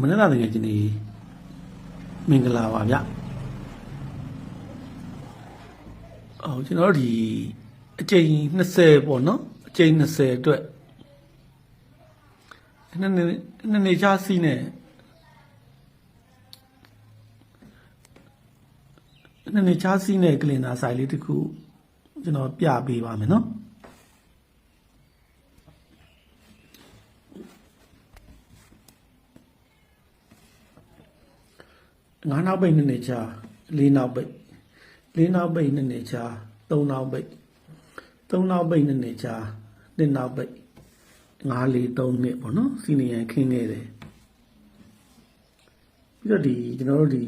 မနေ့ကတကယ်ချင်းနေမင်္ဂလာပါဗျအော်ကျွန်တော်တို့ဒီအကြိမ်20ပေါ့နော်အကြိမ်20အတွက်နှစ်နှစ်နှစ်နေချစီးနဲ့နှစ်နေချစီးနဲ့ကလင်နာဆိုင်လေးတစ်ခုကျွန်တော်ပြပေးပါမယ်နော် ငါးနောက်ပိတ်နှစ်နှစ်ချာလေးနောက်ပိတ်လေးနောက်ပိတ်နှစ်နှစ်ချာသုံးနောက်ပိတ်သုံးနောက်ပိတ်နှစ်နှစ်ချာနှစ်နောက်ပိတ်ငါးလေးသုံးနှစ်ပေါ့နော်စီနီယန်ခင်းခဲ့တယ်ပြီးတော့ဒီကျွန်တော်တို့ဒီ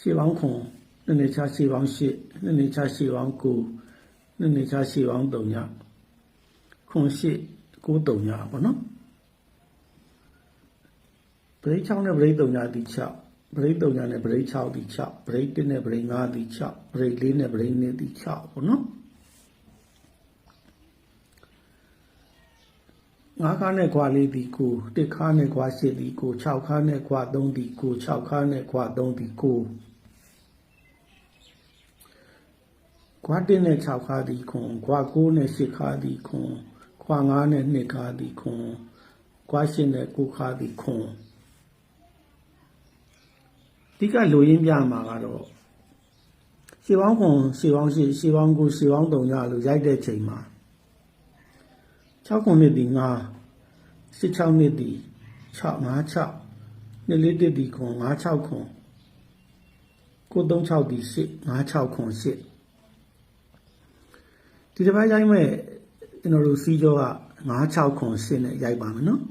ရှေးပေါင်းခွန်နှစ်နှစ်ချာရှေးပေါင်းရှစ်နှစ်နှစ်ချာရှေးပေါင်းကိုနှစ်နှစ်ချာရှေးပေါင်းသုံးညခွန်ရှစ်ကိုသုံးညပေါ့နော် ဘရိတ်6နဲ့ဘရိတ်3ညာတီ6ဘရိတ်3ညာနဲ့ဘရိတ်6တီ6ဘရိတ်1နဲ့ဘရိတ်5တီ6ဘရိတ်4နဲ့ဘရိတ်2တီ6ပေါ့နော်ငါးခါနဲ့ခွာလေးတီကိုတစ်ခါနဲ့ခွာရှစ်တီကို6ခါနဲ့ခွာ3တီကို6ခါနဲ့ခွာ3တီကိုခွာ1နဲ့6ခါတီခွန်ခွာ9နဲ့10ခါတီခွန်ခွာ9နဲ့2ခါတီခွန်ခွာ10နဲ့9ခါတီခွန်အ ဓိကလိုရင်းပြမှာကတော့ရှေးပေါင်းခွန်ရှေးပေါင်းရှေးရှေးပေါင်းကိုရှေးပေါင်းတုံရလို့ရိုက်တဲ့ချိန်မှာ6ခုနှစ်ဒီ9 16နှစ်ဒီ6 5 6နှစ်လေးတစ်ဒီခွန်5 6ခွန်ကို36ဒီ8 5 6ခွန်8ဒီတစ်ပိုင်းရိုက်မဲ့ကျွန်တော်တို့စီးကြောက5 6ခွန်8နဲ့ရိုက်ပါမယ်နော်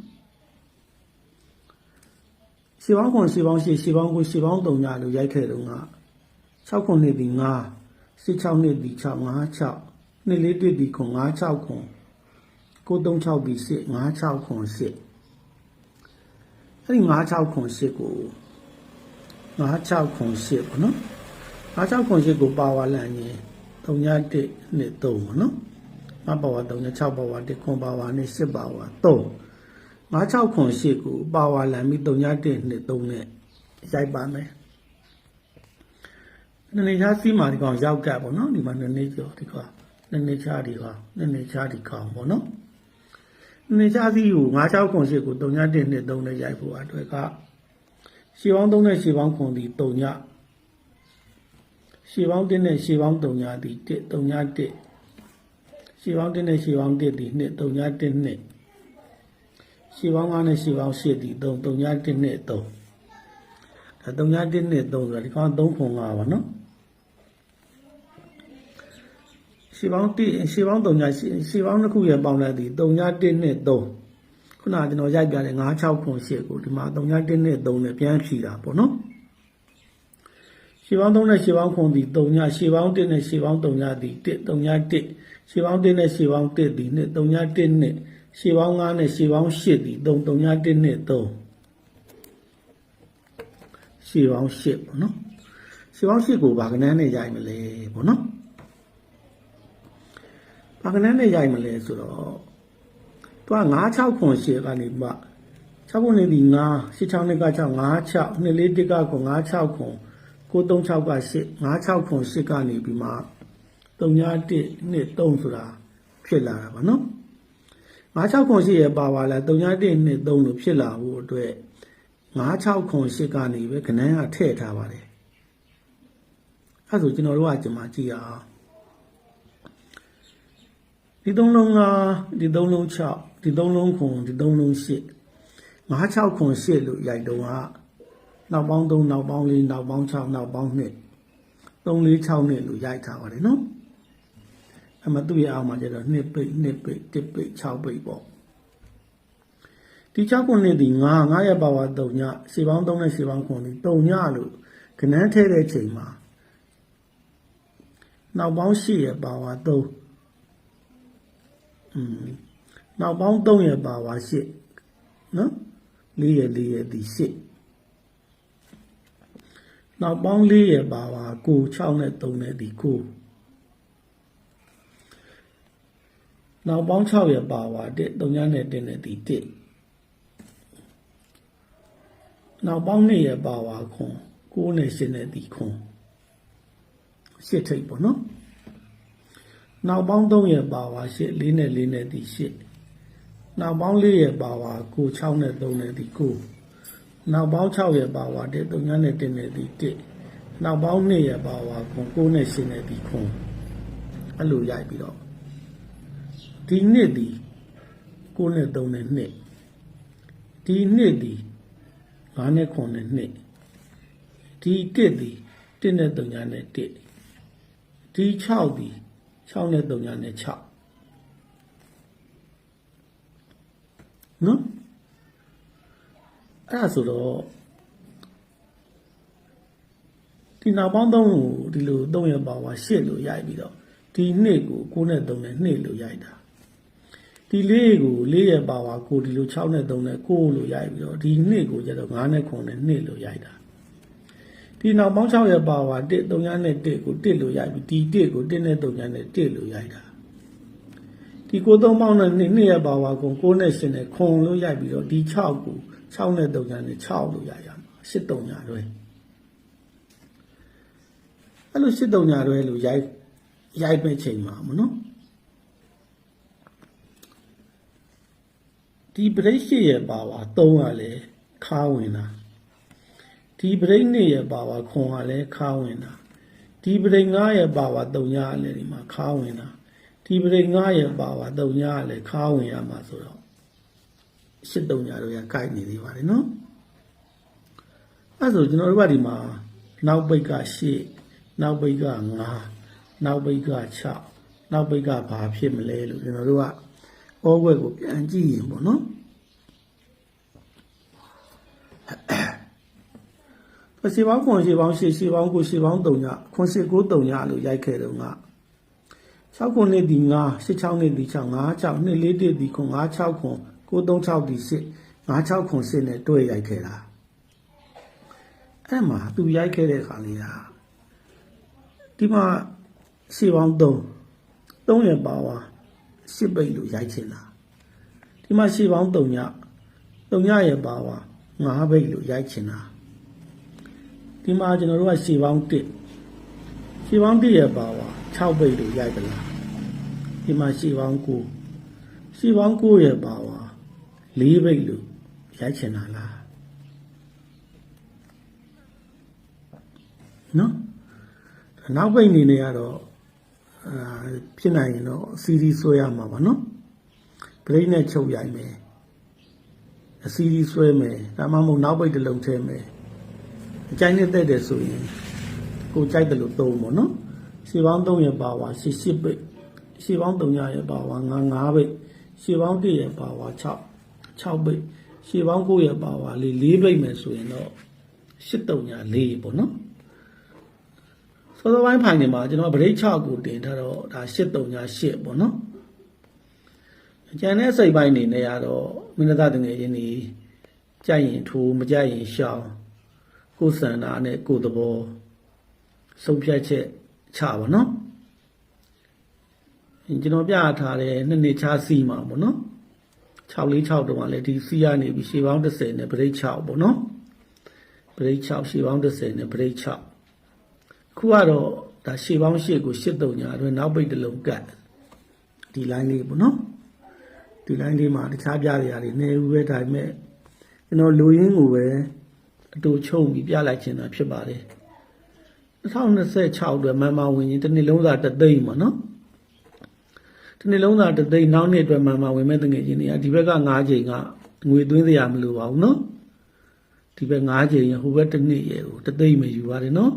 ရှေးပေါင်းခွန်ရှေးပေါင်းရှေးရှေးပေါင်းကိုရှေးပေါင်းတုံညာလို့ရိုက်ခဲ့တုန်းက6ခုနှစ်ဒီ9 16နှစ်ဒီ6 5 6နှစ်လေးတစ်ဒီခွန်5 6ခွန်936ဒီ8 5 6ခွန်8အဲ့ဒီ5 6ခွန်8ကို5 6ခွန်8ပေါ့နော်5 6ခွန်8ကိုပါဝါလန်ရင်တုံညာ1နှစ်3ပေါ့နော်5ပါဝါ3နဲ့6ပါဝါ1ခွန်ပါဝါနဲ့10ပါဝါ3 96ခွန်ရှိကိုပါဝါလန်ပြီး3.1နှစ်3နဲ့ရိုက်ပါမယ်။နည်းနည်းချားစီးမှာဒီကောင်ရောက်ကပ်ပေါ့နော်ဒီမှာနည်းနည်းကျော်ဒီကောင်နည်းနည်းချားဒီကောင်နည်းနည်းချားဒီကောင်ပေါ့နော်။နည်းနည်းချားစီးကို96ခွန်ရှိကို3.1နှစ်3နဲ့ရိုက်ဖို့အတွက်ကရှေးပေါင်း3နဲ့ရှေးပေါင်းခွန်ဒီ3ညရှေးပေါင်း1နဲ့ရှေးပေါင်း3ညဒီ1 3.1ရှေးပေါင်း1နဲ့ရှေးပေါင်း1ဒီ2 3.1နှစ် ရှေးပေါင်း9နဲ့ရှေးပေါင်း10ဒီ3 3ည1နဲ့3ဒါ3ည1နဲ့3ဆိုတာဒီကောင်3ခွန်5ပါနော်ရှေးပေါင်း1ရှေးပေါင်း3ညရှေးပေါင်းတစ်ခုရဲ့ပေါင်းလိုက်ဒီ3ည1နဲ့3ခုနကကျွန်တော်ရိုက်ပြတယ်9 6ခွန်10ကိုဒီမှာ3ည1နဲ့3နဲ့ပြန်ဖြီတာပေါ့နော်ရှေးပေါင်း3နဲ့ရှေးပေါင်းခွန်ဒီ3ညရှေးပေါင်း1နဲ့ရှေးပေါင်း3ညဒီ1 3ည1ရှေးပေါင်း1နဲ့ရှေးပေါင်း1ဒီ2 3ည1နဲ့ ရှေးပေါင်း9နဲ့ရှေးပေါင်း8ဒီ3 3ည1နဲ့3ရှေးပေါင်း8ပေါ့နော်ရှေးပေါင်း8ကိုဗာကနန်းနဲ့ရိုက်မလဲပေါ့နော်ဗာကနန်းနဲ့ရိုက်မလဲဆိုတော့သူက9 6ခွန်8ကနေမှ6ခုနေဒီ9 6 6နှစ်က6 5 6နှစ်လေးတစ်ကခွန်9 6ခွန်936က8 5 6ခွန်8ကနေပြီးမှ3ည1နှစ်3ဆိုတာဖြစ်လာတာပါနော် 96ခွန်ရှိရဲ့ပါပါလား3.1နှစ်3လို့ဖြစ်လာဖို့အတွက်96ခွန်ရှိကနေပဲခဏန်းကထည့်ထားပါတယ်အဲဆိုကျွန်တော်တို့ကကျွန်မကြည့်ရအောင်ဒီသုံးလုံးကဒီသုံးလုံး6ဒီသုံးလုံးခွန်ဒီသုံးလုံး8 96ခွန်8လို့ရိုက်တော့ကနောက်ပေါင်း3နောက်ပေါင်း4နောက်ပေါင်း6နောက်ပေါင်း2 3 4 6နှစ်လို့ရိုက်ထားပါတယ်နော် အမသူ့ရဲ့အောက်မှာကျတော့နှစ်ပိတ်နှစ်ပိတ်တစ်ပိတ်6ပိတ်ပေါ့ဒီ6ခုနှစ်ဒီ9 9ရဲ့ပါဝါ3ညရှေးပေါင်း3နဲ့ရှေးပေါင်း9ဒီ3ညလို့ခဏန်းထဲတဲ့ချိန်မှာနောက်ပေါင်း8ရဲ့ပါဝါ3อืมနောက်ပေါင်း3ရဲ့ပါဝါ8နော်4ရဲ့4ရဲ့ဒီ8နောက်ပေါင်း4ရဲ့ပါဝါ9 6နဲ့3နဲ့ဒီ9 နောက်ပေါင်း6ရပါပါ1 3ညနဲ့1နဲ့ဒီ1နောက်ပေါင်းနှစ်ရဲ့ပါဝါခွန်9နဲ့10နဲ့ဒီခွန်ရှစ်ထိပ်ပေါ့နော်နောက်ပေါင်း3ရဲ့ပါဝါ8 4နဲ့4နဲ့ဒီ8နောက်ပေါင်း4ရဲ့ပါဝါ9 6နဲ့3နဲ့ဒီ9နောက်ပေါင်း6ရဲ့ပါဝါ1 3နဲ့1နဲ့ဒီ1နောက်ပေါင်း2ရဲ့ပါဝါခွန်9နဲ့10နဲ့ဒီခွန်အဲ့လိုရိုက်ပြီးတော့ ဒီနှစ်ဒီ9နဲ့3နဲ့2ဒီနှစ်ဒီ9နဲ့9နဲ့2ဒီ1ဒီ1နဲ့3နဲ့1ဒီ6ဒီ6နဲ့3နဲ့6နော်အဲ့ဒါဆိုတော့ဒီနောက်ပေါင်းသုံးကိုဒီလိုသုံးရပါဝါရှစ်လို့ရိုက်ပြီးတော့ဒီနှစ်ကို9နဲ့3နဲ့2လို့ရိုက်တာ ဒီလေးကို4ရဲ့ပါဝါကိုဒီလို6နဲ့3နဲ့9လို့ရိုက်ပြီးတော့ဒီနှစ်ကိုကျတော့9နဲ့9နဲ့2လို့ရိုက်တာဒီနောက်ပေါင်း6ရဲ့ပါဝါ1 3နဲ့1ကို1လို့ရိုက်ပြီးဒီ1ကို1နဲ့3နဲ့1လို့ရိုက်တာဒီကိုသုံးပေါင်းနဲ့2နှစ်ရဲ့ပါဝါကို9နဲ့10နဲ့ခွန်လို့ရိုက်ပြီးတော့ဒီ6ကို6နဲ့3နဲ့6လို့ရိုက်ရမှာ8 3ညာတွဲအဲ့လိုရှစ်တုံညာတွဲလို့ရိုက်ရိုက်မဲ့ချိန်မှာမနော် ဒီပရိတ်ရှိရဲ့ပါဝါ3ကလည်းခါဝင်တာဒီပရိတ်2ရဲ့ပါဝါခွန်ကလည်းခါဝင်တာဒီပရိတ်5ရဲ့ပါဝါ3ညာကလည်းဒီမှာခါဝင်တာဒီပရိတ်5ရဲ့ပါဝါ3ညာကလည်းခါဝင်ရမှာဆိုတော့ရှစ်တုံညာတို့ရကိုက်နေသေးပါတယ်နော်အဲ့ဆိုကျွန်တော်တို့ကဒီမှာနောက်ပိတ်က8နောက်ပိတ်က9နောက်ပိတ်က6နောက်ပိတ်ကဘာဖြစ်မလဲလို့ကျွန်တော်တို့က ဩဝက်ကိုပြန်ကြည့်ရင်ပေါ့နော်ပစီပေါင်းခွန်ရှိပေါင်းရှိရှိပေါင်းကိုရှိပေါင်း3ညခွန်ရှိကို3ညလို့ရိုက်ခဲ့တော့က6ခွန်နှစ်ဒီ9 8 6နှစ်ဒီ6 5 6နှစ်4တစ်ဒီခွန်5 6ခွန်9 3 6ဒီ8 5 6ခွန်8နဲ့တွဲရိုက်ခဲ့တာအဲ့မှာသူရိုက်ခဲ့တဲ့ခါလေးကဒီမှာရှေ့ပေါင်း3 3ရဲ့ပါ ဝါ10ပိတ်လို့ရိုက်ချင်တာဒီမှာရှေ့ပေါင်း3ည3ညရဲ့ပါဝါ9ပိတ်လို့ရိုက်ချင်တာဒီမှာကျွန်တော်တို့ကရှေ့ပေါင်း1ရှေ့ပေါင်း1ရဲ့ပါဝါ6ပိတ်လို့ရိုက်ပလားဒီမှာရှေ့ပေါင်း9ရှေ့ပေါင်း9ရဲ့ပါဝါ4ပိတ်လို့ရိုက်ချင်တာလားနော်နောက်ပိတ်အနေနဲ့ကတော့အာ ဖြစ်နိုင်ရင်တော့စီရီဆွဲရမှာပါနော်ဘရိတ်နဲ့ချုပ်ရိုက်မယ်အစီရီဆွဲမယ်ဒါမှမဟုတ်နောက်ပိတ်တစ်လုံးထဲမယ်အကြိုက်နဲ့တက်တယ်ဆိုရင်ကိုကြိုက်တယ်လို့သုံးပေါ့နော်ရှေ့ပေါင်း3ရဲ့ပါဝါရှေ့ရှစ်ပိတ်ရှေ့ပေါင်း3ရဲ့ပါဝါ9 9ပိတ်ရှေ့ပေါင်း1ရဲ့ပါဝါ6 6ပိတ်ရှေ့ပေါင်း9ရဲ့ပါဝါလေး4ပိတ်မယ်ဆိုရင်တော့8 3ညာ4ပေါ့နော် စောစောပိုင်းဖိုင်နေမှာကျွန်တော်ဗရိတ်6ကိုတင်ထားတော့ဒါ83ညာ8ပေါ့နော်ကျန်တဲ့စိတ်ပိုင်းနေနေရတော့မင်းသားတငယ်ချင်းนี่ကြိုက်ရင်ထိုးမကြိုက်ရင်ရှောင်ကိုယ်စန္ဒာနဲ့ကိုယ်သဘောဆုံးဖြတ်ချက်ချပါနော်ကျွန်တော်ပြထားတဲ့နှစ်နှစ်ချစီမှာပေါ့နော်646တုန်းကလည်းဒီစီကနေပြီးရှေးပေါင်း30နဲ့ဗရိတ်6ပေါ့နော်ဗရိတ်6ရှေးပေါင်း30နဲ့ဗရိတ်6 ခုကတော့ဒါရှေ့ပေါင်းရှေ့ကိုရှစ်တုံညာအတွင်းနောက်ပိတ်တစ်လုံးကတ်ဒီ line လေးပေါ့နော်ဒီ line လေးမှာတခြားပြရရာတွေနေဦးပဲဒါပေမဲ့ကျွန်တော်လူရင်းကိုပဲအတူချုပ်ပြီးပြလိုက်ခြင်းတာဖြစ်ပါတယ်2026အတွက်မန်မာဝင်ရင်တစ်နှစ်လုံးသာတစ်သိန်းပေါ့နော်တစ်နှစ်လုံးသာတစ်သိန်းနောက်နှစ်အတွက်မန်မာဝင်မဲ့တငယ်ချင်းတွေကဒီဘက်က9ချိန်ကငွေသွင်းစရာမလိုပါဘူးနော်ဒီဘက်9ချိန်ရဟိုဘက်တစ်နှစ်ရေကိုတစ်သိန်းပဲယူပါတယ်နော်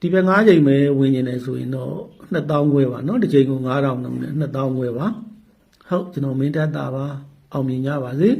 ဒီဘက်9ချိန်ပဲဝင်နေတယ်ဆိုရင်တော့2000ခွဲပါเนาะတစ်ချိန်ကို9000နှုန်းနဲ့2000ခွဲပါဟုတ်ကျွန်တော်မင်းတက်တာပါအောင်မြင်ကြပါစေ